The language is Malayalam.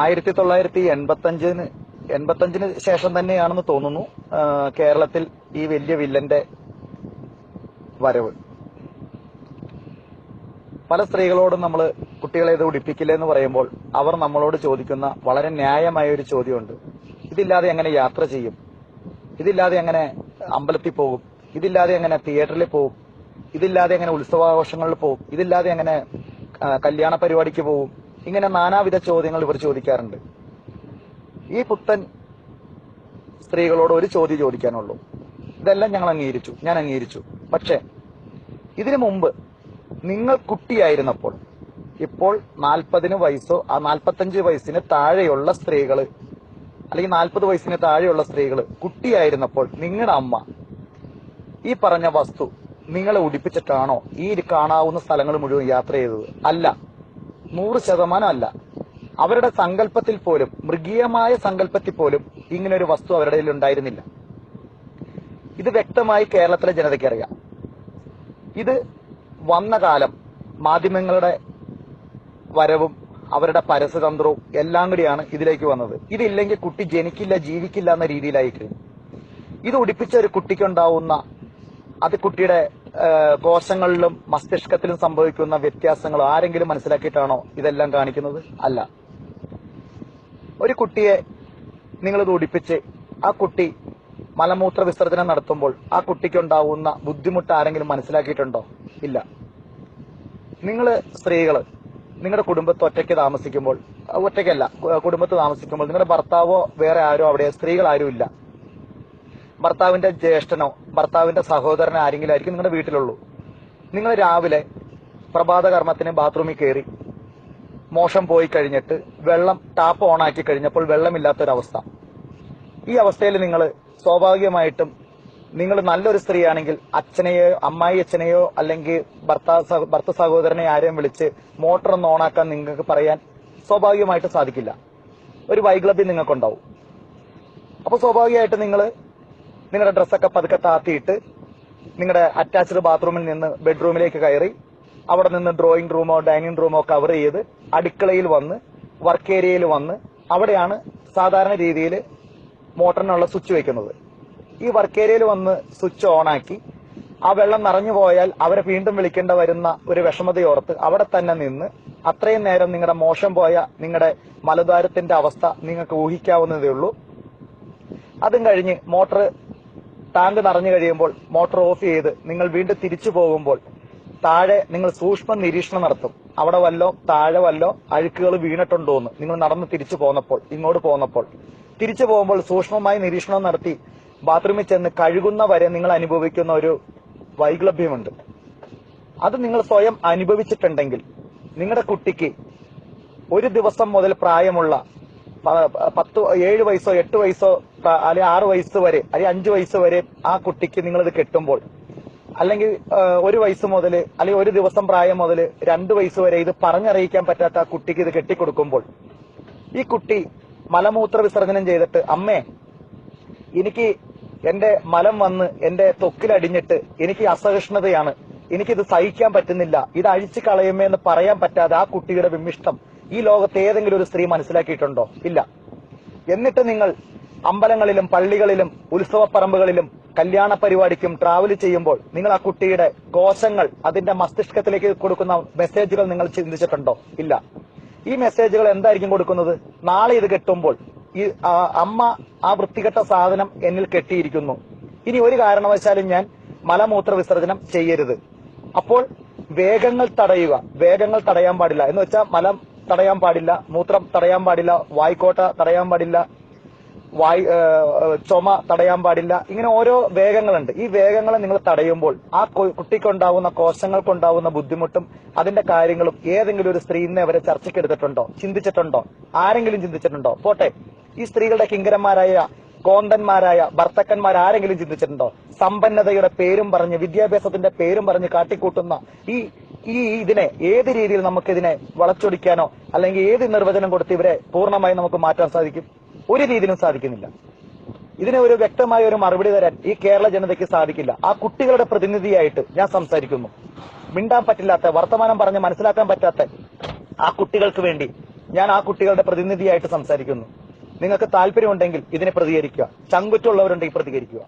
ആയിരത്തി തൊള്ളായിരത്തി എൺപത്തഞ്ചിന് എൺപത്തഞ്ചിന് ശേഷം തന്നെയാണെന്ന് തോന്നുന്നു കേരളത്തിൽ ഈ വലിയ വില്ലന്റെ വരവ്. പല സ്ത്രീകളോടും നമ്മൾ കുട്ടികളെ ഇത് ഉടിപ്പിക്കില്ല എന്ന് പറയുമ്പോൾ അവർ നമ്മളോട് ചോദിക്കുന്ന വളരെ ന്യായമായ ഒരു ചോദ്യമുണ്ട്. ഇതില്ലാതെ എങ്ങനെ യാത്ര ചെയ്യും? ഇതില്ലാതെ എങ്ങനെ അമ്പലത്തിൽ പോകും? ഇതില്ലാതെ എങ്ങനെ തിയേറ്ററിൽ പോകും? ഇതില്ലാതെ എങ്ങനെ ഉത്സവാഘോഷങ്ങളിൽ പോകും? ഇതില്ലാതെ എങ്ങനെ കല്യാണ പരിപാടിക്ക് പോകും? ഇങ്ങനെ നാനാവിധ ചോദ്യങ്ങൾ ഇവർ ചോദിക്കാറുണ്ട്. ഈ പുത്തൻ സ്ത്രീകളോട് ഒരു ചോദ്യം ചോദിക്കാനുള്ളൂ. ഇതെല്ലാം ഞങ്ങൾ അംഗീകരിച്ചു ഞാൻ അംഗീകരിച്ചു. പക്ഷേ ഇതിനു മുമ്പ് നിങ്ങൾ കുട്ടിയായിരുന്നപ്പോൾ ഇപ്പോൾ നാൽപ്പതിന് വയസ്സോ ആ നാൽപ്പത്തഞ്ച് വയസ്സിന് താഴെയുള്ള സ്ത്രീകൾ അല്ലെങ്കിൽ നാൽപ്പത് വയസ്സിന് താഴെയുള്ള സ്ത്രീകൾ കുട്ടിയായിരുന്നപ്പോൾ നിങ്ങളുടെ അമ്മ ഈ പറഞ്ഞ വസ്തു നിങ്ങളെ ഉടിപ്പിച്ചിട്ടാണോ ഈ കാണാവുന്ന സ്ഥലങ്ങൾ മുഴുവൻ യാത്ര ചെയ്തത്? അല്ല. നൂറ് ശതമാനം അല്ല. അവരുടെ സങ്കല്പത്തിൽ പോലും മൃഗീയമായ സങ്കല്പത്തിൽ പോലും ഇങ്ങനെ ഒരു വസ്തു അവരുടെ ഉണ്ടായിരുന്നില്ല. ഇത് വ്യക്തമായി കേരളത്തിലെ ജനതയ്ക്ക് അറിയാം. ഇത് വന്ന കാലം മാധ്യമങ്ങളുടെ വരവും അവരുടെ പരസ്യതന്ത്രവും എല്ലാം കൂടിയാണ് ഇതിലേക്ക് വന്നത്. ഇതില്ലെങ്കിൽ കുട്ടി ജനിക്കില്ല ജീവിക്കില്ല എന്ന രീതിയിലായി കഴിഞ്ഞു ഇത് ഉടിപ്പിച്ച ഒരു കുട്ടിക്കുണ്ടാവുന്ന അത് കുട്ടിയുടെ കോശങ്ങളിലും മസ്തിഷ്കത്തിലും സംഭവിക്കുന്ന വ്യത്യാസങ്ങൾ ആരെങ്കിലും മനസ്സിലാക്കിയിട്ടാണോ ഇതെല്ലാം കാണിക്കുന്നത്? അല്ല. ഒരു കുട്ടിയെ നിങ്ങൾ ഇത് ആ കുട്ടി മലമൂത്ര വിസർജനം നടത്തുമ്പോൾ ആ കുട്ടിക്കുണ്ടാവുന്ന ബുദ്ധിമുട്ട് ആരെങ്കിലും മനസ്സിലാക്കിയിട്ടുണ്ടോ? ഇല്ല. നിങ്ങൾ സ്ത്രീകൾ നിങ്ങളുടെ കുടുംബത്ത് ഒറ്റയ്ക്ക് താമസിക്കുമ്പോൾ ഒറ്റയ്ക്കല്ല കുടുംബത്ത് താമസിക്കുമ്പോൾ നിങ്ങളുടെ ഭർത്താവോ വേറെ ആരോ അവിടെ സ്ത്രീകൾ ആരും ഇല്ല. ഭർത്താവിന്റെ ജ്യേഷ്ഠനോ ഭർത്താവിന്റെ സഹോദരനോ ആരെങ്കിലും ആയിരിക്കും നിങ്ങളുടെ വീട്ടിലുള്ളൂ. നിങ്ങൾ രാവിലെ പ്രഭാത കർമ്മത്തിന് ബാത്റൂമിൽ കയറി മോശം പോയി കഴിഞ്ഞിട്ട് വെള്ളം ടാപ്പ് ഓണാക്കി കഴിഞ്ഞപ്പോൾ വെള്ളമില്ലാത്തൊരവസ്ഥ. ഈ അവസ്ഥയിൽ നിങ്ങൾ സ്വാഭാവികമായിട്ടും നിങ്ങൾ നല്ലൊരു സ്ത്രീയാണെങ്കിൽ അച്ഛനെയോ അമ്മായി അച്ഛനെയോ അല്ലെങ്കിൽ ഭർത്താ ഭർത്ത സഹോദരനെ ആരെയും വിളിച്ച് മോട്ടർ ഒന്ന് ഓണാക്കാൻ നിങ്ങൾക്ക് പറയാൻ സ്വാഭാവികമായിട്ട് സാധിക്കില്ല. ഒരു വൈക്ലബ്യം നിങ്ങൾക്കുണ്ടാവും. അപ്പോൾ സ്വാഭാവികമായിട്ട് നിങ്ങൾ നിങ്ങളുടെ ഡ്രസ്സൊക്കെ പതുക്കെ താത്തിയിട്ട് നിങ്ങളുടെ അറ്റാച്ച്ഡ് ബാത്റൂമിൽ നിന്ന് ബെഡ്റൂമിലേക്ക് കയറി അവിടെ നിന്ന് ഡ്രോയിങ് റൂമോ ഡൈനിങ് റൂമോ കവർ ചെയ്ത് അടുക്കളയിൽ വന്ന് വർക്ക് ഏരിയയിൽ വന്ന് അവിടെയാണ് സാധാരണ രീതിയിൽ മോട്ടറിനുള്ള സ്വിച്ച് വെക്കുന്നത്. ഈ വർക്ക് ഏരിയയിൽ വന്ന് സ്വിച്ച് ഓണാക്കി ആ വെള്ളം നിറഞ്ഞു പോയാൽ അവരെ വീണ്ടും വിളിക്കേണ്ട വരുന്ന ഒരു വിഷമതയോർത്ത് അവിടെ തന്നെ നിന്ന് അത്രയും നേരം നിങ്ങളുടെ മോശം പോയ നിങ്ങളുടെ മലദ്വാരത്തിന്റെ അവസ്ഥ നിങ്ങൾക്ക് ഊഹിക്കാവുന്നതേ ഉള്ളൂ. അതും കഴിഞ്ഞ് മോട്ടർ ടാങ്ക് നിറഞ്ഞു കഴിയുമ്പോൾ മോട്ടോർ ഓഫ് ചെയ്ത് നിങ്ങൾ വീണ്ടും തിരിച്ചു പോകുമ്പോൾ താഴെ നിങ്ങൾ സൂക്ഷ്മ നിരീക്ഷണം നടത്തും. അവിടെ വല്ലോ താഴെ വല്ലോ അഴുക്കുകൾ വീണിട്ടുണ്ടോ എന്ന് നിങ്ങൾ നടന്ന് തിരിച്ചു പോന്നപ്പോൾ ഇങ്ങോട്ട് പോന്നപ്പോൾ. തിരിച്ചു പോകുമ്പോൾ സൂക്ഷ്മമായി നിരീക്ഷണം നടത്തി ബാത്റൂമിൽ ചെന്ന് കഴുകുന്ന വരെ നിങ്ങൾ അനുഭവിക്കുന്ന ഒരു വൈക്ലഭ്യമുണ്ട് അത് നിങ്ങൾ സ്വയം അനുഭവിച്ചിട്ടുണ്ടെങ്കിൽ നിങ്ങളുടെ കുട്ടിക്ക് ഒരു ദിവസം മുതൽ പ്രായമുള്ള പത്ത് ഏഴ് വയസ്സോ എട്ട് വയസ്സോ അല്ലെങ്കിൽ ആറ് വയസ്സ് വരെ അല്ലെങ്കിൽ അഞ്ച് വയസ്സ് വരെ ആ കുട്ടിക്ക് ഇത് കെട്ടുമ്പോൾ അല്ലെങ്കിൽ ഒരു വയസ്സ് മുതൽ അല്ലെങ്കിൽ ഒരു ദിവസം പ്രായം മുതൽ രണ്ട് വയസ്സ് വരെ ഇത് പറഞ്ഞറിയിക്കാൻ പറ്റാത്ത ആ കുട്ടിക്ക് ഇത് കെട്ടിക്കൊടുക്കുമ്പോൾ ഈ കുട്ടി മലമൂത്ര വിസർജനം ചെയ്തിട്ട് അമ്മേ എനിക്ക് എന്റെ മലം വന്ന് എന്റെ തൊക്കിലടിഞ്ഞിട്ട് എനിക്ക് അസഹിഷ്ണുതയാണ് എനിക്കിത് സഹിക്കാൻ പറ്റുന്നില്ല ഇത് അഴിച്ചു കളയുമേ എന്ന് പറയാൻ പറ്റാതെ ആ കുട്ടിയുടെ വിമിഷ്ടം ഈ ലോകത്ത് ഏതെങ്കിലും ഒരു സ്ത്രീ മനസ്സിലാക്കിയിട്ടുണ്ടോ? ഇല്ല. എന്നിട്ട് നിങ്ങൾ അമ്പലങ്ങളിലും പള്ളികളിലും ഉത്സവപ്പറമ്പുകളിലും കല്യാണ പരിപാടിക്കും ട്രാവൽ ചെയ്യുമ്പോൾ നിങ്ങൾ ആ കുട്ടിയുടെ കോശങ്ങൾ അതിന്റെ മസ്തിഷ്കത്തിലേക്ക് കൊടുക്കുന്ന മെസ്സേജുകൾ നിങ്ങൾ ചിന്തിച്ചിട്ടുണ്ടോ? ഇല്ല. ഈ മെസ്സേജുകൾ എന്തായിരിക്കും കൊടുക്കുന്നത്? നാളെ ഇത് കെട്ടുമ്പോൾ ഈ അമ്മ ആ വൃത്തികെട്ട സാധനം എന്നിൽ കെട്ടിയിരിക്കുന്നു. ഇനി ഒരു കാരണവശാലും ഞാൻ മലമൂത്ര വിസർജനം ചെയ്യരുത്. അപ്പോൾ വേഗങ്ങൾ തടയുക. വേഗങ്ങൾ തടയാൻ പാടില്ല. എന്ന് വെച്ചാൽ മലം തടയാൻ പാടില്ല മൂത്രം തടയാൻ പാടില്ല വായ്ക്കോട്ട തടയാൻ പാടില്ല വായ് ചുമ തടയാൻ പാടില്ല. ഇങ്ങനെ ഓരോ വേഗങ്ങളുണ്ട്. ഈ വേഗങ്ങളെ നിങ്ങൾ തടയുമ്പോൾ ആ കുട്ടിക്കുണ്ടാവുന്ന കോശങ്ങൾക്കുണ്ടാവുന്ന ബുദ്ധിമുട്ടും അതിന്റെ കാര്യങ്ങളും ഏതെങ്കിലും ഒരു സ്ത്രീ ഇന്ന് അവരെ ചർച്ചയ്ക്കെടുത്തിട്ടുണ്ടോ? ചിന്തിച്ചിട്ടുണ്ടോ? ആരെങ്കിലും ചിന്തിച്ചിട്ടുണ്ടോ? പോട്ടെ. ഈ സ്ത്രീകളുടെ കിങ്കരന്മാരായ കോന്തന്മാരായ ഭർത്തക്കന്മാർ ആരെങ്കിലും ചിന്തിച്ചിട്ടുണ്ടോ? സമ്പന്നതയുടെ പേരും പറഞ്ഞ് വിദ്യാഭ്യാസത്തിന്റെ പേരും പറഞ്ഞ് കാട്ടിക്കൂട്ടുന്ന ഈ ഈ ഇതിനെ ഏത് രീതിയിൽ നമുക്കിതിനെ വളച്ചൊടിക്കാനോ അല്ലെങ്കിൽ ഏത് നിർവചനം കൊടുത്ത് ഇവരെ പൂർണമായി നമുക്ക് മാറ്റാൻ സാധിക്കും? ഒരു രീതിയിലും സാധിക്കുന്നില്ല. ഇതിന് ഒരു വ്യക്തമായ ഒരു മറുപടി തരാൻ ഈ കേരള ജനതയ്ക്ക് സാധിക്കില്ല. ആ കുട്ടികളുടെ പ്രതിനിധിയായിട്ട് ഞാൻ സംസാരിക്കുന്നു. മിണ്ടാൻ പറ്റില്ലാത്ത വർത്തമാനം പറഞ്ഞ് മനസ്സിലാക്കാൻ പറ്റാത്ത ആ കുട്ടികൾക്ക് വേണ്ടി ഞാൻ ആ കുട്ടികളുടെ പ്രതിനിധിയായിട്ട് സംസാരിക്കുന്നു. നിങ്ങൾക്ക് താല്പര്യമുണ്ടെങ്കിൽ ഇതിനെ പ്രതികരിക്കുക. ചങ്കുറ്റുള്ളവരുണ്ടെങ്കിൽ പ്രതികരിക്കുക.